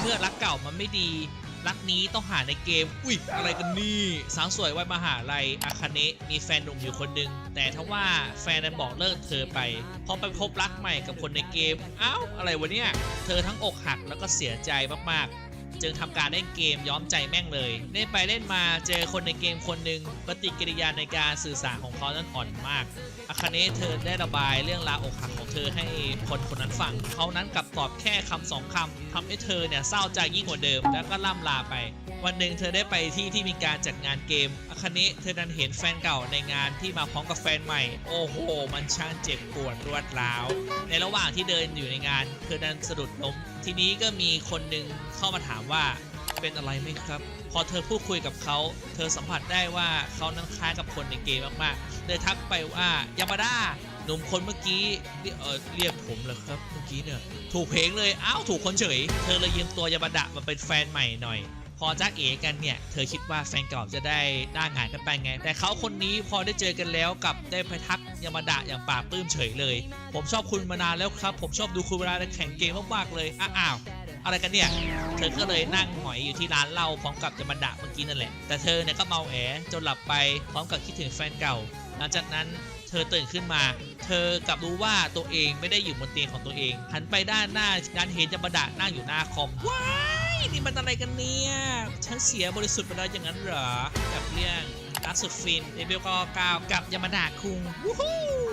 เมื่อรักเก่ามันไม่ดี รักนี้ต้องหาในเกม อุ๊ยอะไรกันนี่สาวสวยวัยมหาลัยอาคาเนะมีแฟนหนุ่มอยู่คนหนึ่งแต่ทว่าแฟนนั้นบอกเลิกเธอไปพอไปพบรักใหม่กับคนในเกมอ้าวอะไรวะเนี่ยเธอทั้งอกหักแล้วก็เสียใจมากๆ จึงทำการเล่นเกมย้อมใจแม่งเลย เล่นไปเล่นมาเจอคนในเกมคนหนึ่งปฏิกิริยาในการสื่อสารของเขานั้นอ่อนมากอาคาเนะเธอได้ระบายเรื่องราวอกหักของเธอให้คนคนนั้นฟังเขานั้นกลับตอบแค่คำสองคำทำให้เธอเนี่ยเศร้าใจยิ่งกว่าเดิม แล้วก็ล่ำลาไป วันหนึ่งเธอได้ไปที่ที่มีการจัดงานเกมอาคาเนะเธอดันเห็นแฟนเก่าในงานที่มาพร้อมกับแฟนใหม่ โอ้โห มันช่างเจ็บปวดรวดร้าว ในระหว่างที่เดินอยู่ในงาน เธอดันสะดุดล้มทีนี้ก็มีคนหนึ่งเข้ามาถามว่าเป็นอะไรไหมครับ พอเธอพูดคุยกับเขา เธอสัมผัสได้ว่าเขานั้นคล้ายกับคนในเกมมากๆเลยทักไปว่ายามาด้าหนุ่มคนเมื่อกี้เรียกเรียกผมเหรอครับเมื่อกี้เนี่ยถูกเพลงเลยอ้าวถูกคนเฉย เธอเลยยืมตัวยามาดะมาเป็นแฟนใหม่หน่อย พอจ้าเอกันเนี่ย เธอคิดว่าแฟนเก่าจะได้หน้างานกันไปไง แต่เขาคนนี้พอได้เจอกันแล้วกับได้ไปทักยามาดะอย่างปากปลื้มเฉยเลย ผมชอบคุณมานานแล้วครับ ผมชอบดูคุณเวลาแข่งเกมมากๆเลยอ้าว อะไรกันเนี่ย เธอก็เลยนั่งหงอยอยู่ที่ร้านเหล้าพร้อมกับยามาดะเมื่อกี้นั่นแหละ แต่เธอเนี่ยก็เมาแอจนหลับไปพร้อมกับคิดถึงแฟนเก่า หลังจากนั้นเธอตื่นขึ้นมา เธอกลับรู้ว่าตัวเองไม่ได้อยู่บนเตียงของตัวเอง หันไปด้านหน้าดันเห็นยามาดะนั่งอยู่หน้าคอมว้ายนี่มันอะไรกันเนี่ย ฉันเสียบริสุทธิ์ไปแล้วอย่างนั้นเหรอ กับเรื่องรักสุดฟินเดบิวก็ก้าวกับยามาดะคุงวู้ฮู้